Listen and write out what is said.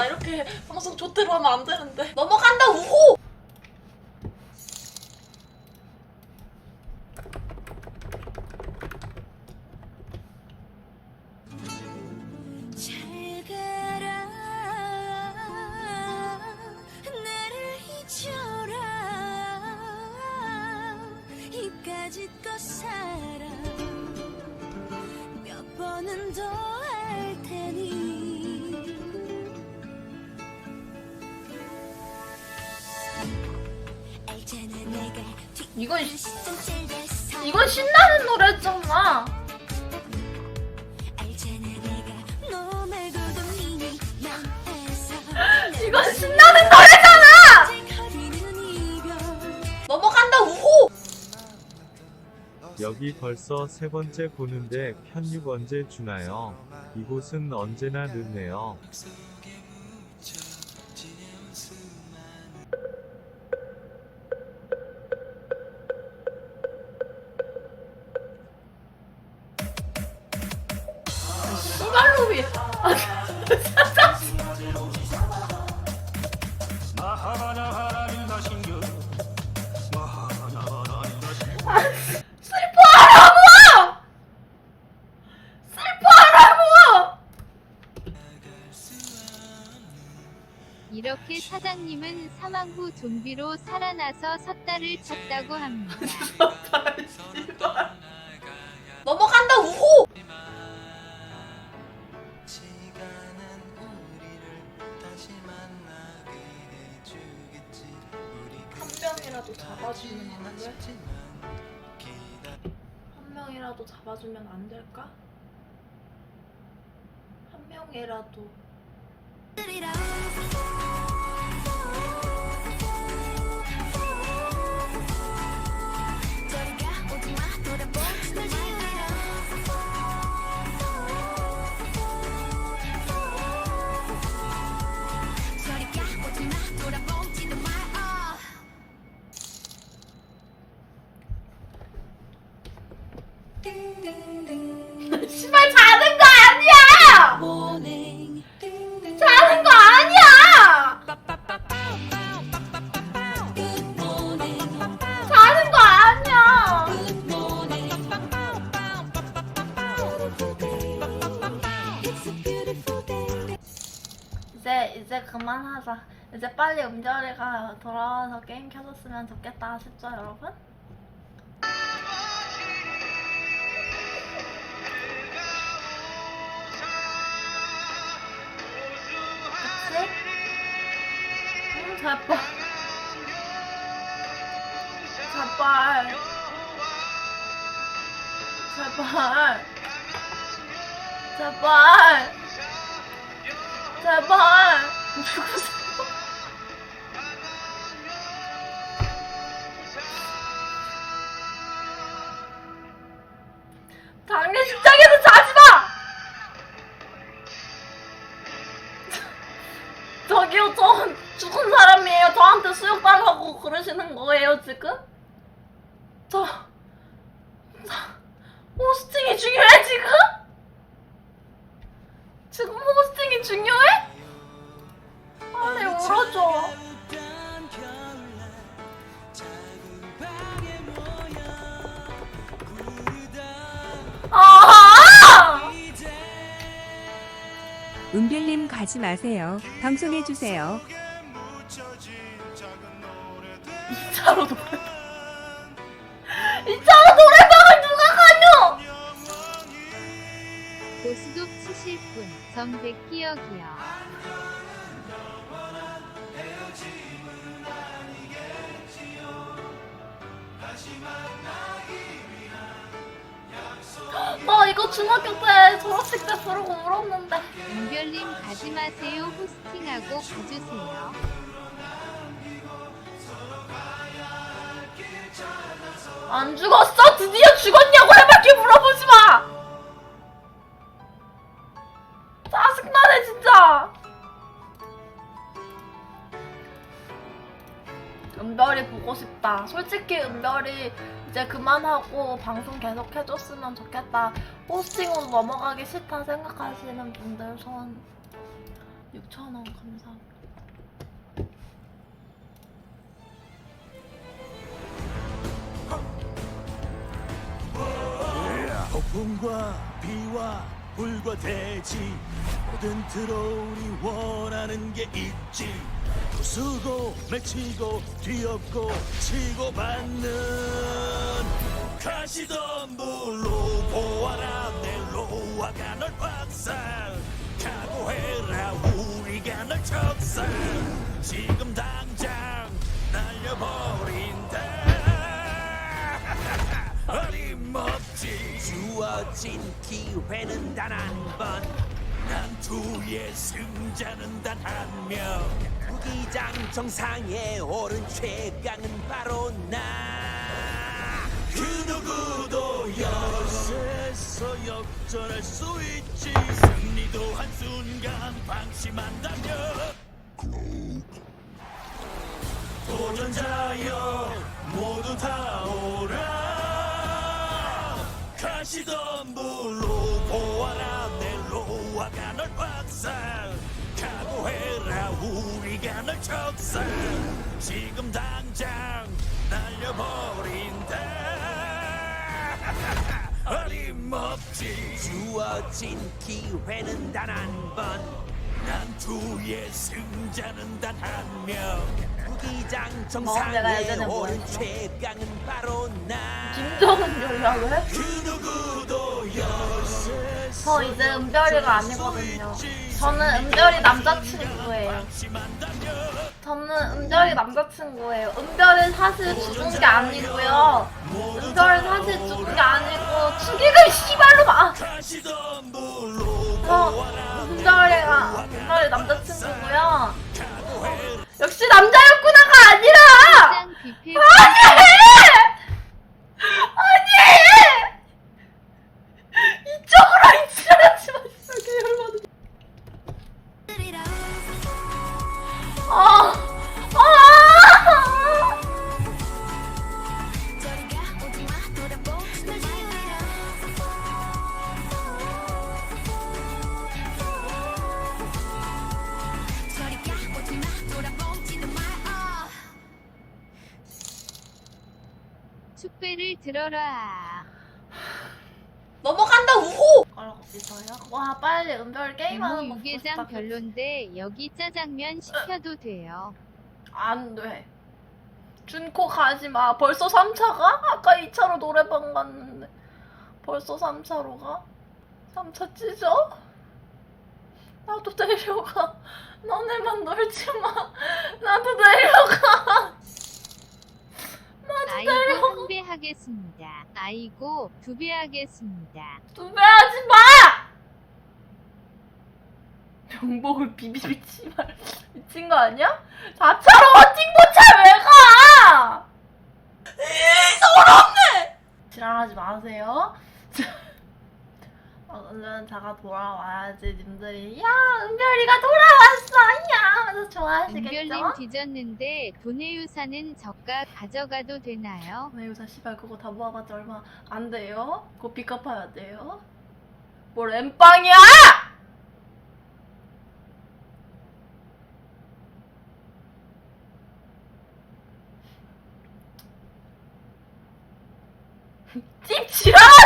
나 이렇게 방송 좋대로 하면 안 되는데. 넘어간다 우호! 이건 이건 신나는 노래잖아. 이건 신나는 노래잖아. 넘어간다 우호! 여기 벌써 세 번째 보는데 편육 언제 주나요? 이곳은 언제나 늦네요. 슬퍼하라고! 이렇게 사장님은 사망 후 좀비로 살아나서 섣달을 쳤다고 합니다. 넘어간 명이라도 잡아주면 안 돼? 한 명이라도 잡아주면 안 될까? 한 명이라도 그만하자. 이제 빨리 음절이가 돌아와서 게임 켜줬으면 좋겠다 싶죠 여러분? 그치? 응 제발 제발 제발 제발 제발 누구세요? 당신 식장에서 자지 마! 저기요, 저 죽은 사람이에요. 저한테 수육 달라고 그러시는 거예요, 지금? 저, 저, 은별님 가지 마세요. 방송해주세요. 이차로 노래방. 이차로 노래방을 누가 가뇨? 고수도 치실 분, 정백기역이요. 나 이거 중학교 때 졸업식 때 부르고 울었는데. 은별님 가지 마세요. 호스팅하고 가주세요. 안 죽었어? 드디어 죽었냐고 해밖에 물어보지 마! 은별이 보고 싶다. 솔직히 은별이 이제 그만하고 방송 계속 해줬으면 좋겠다. 포스팅으로 넘어가기 싫다 생각하시는 분들 손 6,000원 감사합니다. 폭풍과 비와 불과 대지 모든 트롤이 원하는 게 있지 부수고 맺히고 뒤엎고 치고 받는 가시던 물로 보아라 넬로와가 널 박살. 각오해라 우리가 널 척살. 지금 당장 날려버린다. 어림없지. 주어진 기회는 단 한 번. 난투의 승자는 단 한 명 무기장 정상에 오른 최강은 바로 나 그 누구도 여기서 역전할 수 있지. 승리도 한 순간 방심한다면. 도전자여 모두 다 오라. 가시던 물로 우리가 널 척살 지금 당장 날려버린다 어림없지 주어진 기회는 단 한 번 난투의 승자는 단 한명 어, 내가 정상에 예전에 뭐 오른? 최강은 바로 나 김정은 연락을 해? 그 누구도 여기서 저 이제 은별이가 아니거든요. 저는 은별이 남자친구예요. 저는 은별이 남자친구예요. 은별이 사실 죽은 게 아니고요. 은별이 사실 죽은 게 아니고 죽이고 씨발로 마. 물로 저 은별이가 은별이 남자친구고요. 역시 남자였구나 축배를 들어라. 넘어간다 우호. 가라고 있어요? 와 빨리 은별 게임하는 거 싶다. 별론데 여기 짜장면 시켜도 돼요. 안 돼. 준코 가지 마. 벌써 3차가? 아까 2차로 노래방 갔는데. 벌써 3차로 가? 3차 찢어? 나도 데려가. 너네만 놀지 마. 나도 데려가. 아이고. 한 배 하겠습니다. 아이고 두 배 하겠습니다. 두 배 하지 마! 명복을 비비 미친 말 미친 거 아니야? 4차로 어팅보차 왜 가? 이 서럽네! 지랄하지 마세요. 어, 얼른 자가 돌아와야지 님들이 야 은별이가 하면서 좋아하시겠죠? 은별님 뒤졌는데 돈의 유산은 저가 가져가도 되나요? 왜 요새 씨발 그거 다 모아봤자 얼마 안 돼요? 그거 빚 갚아야 돼요? 뭘 엠빵이야! 찝 지랄하지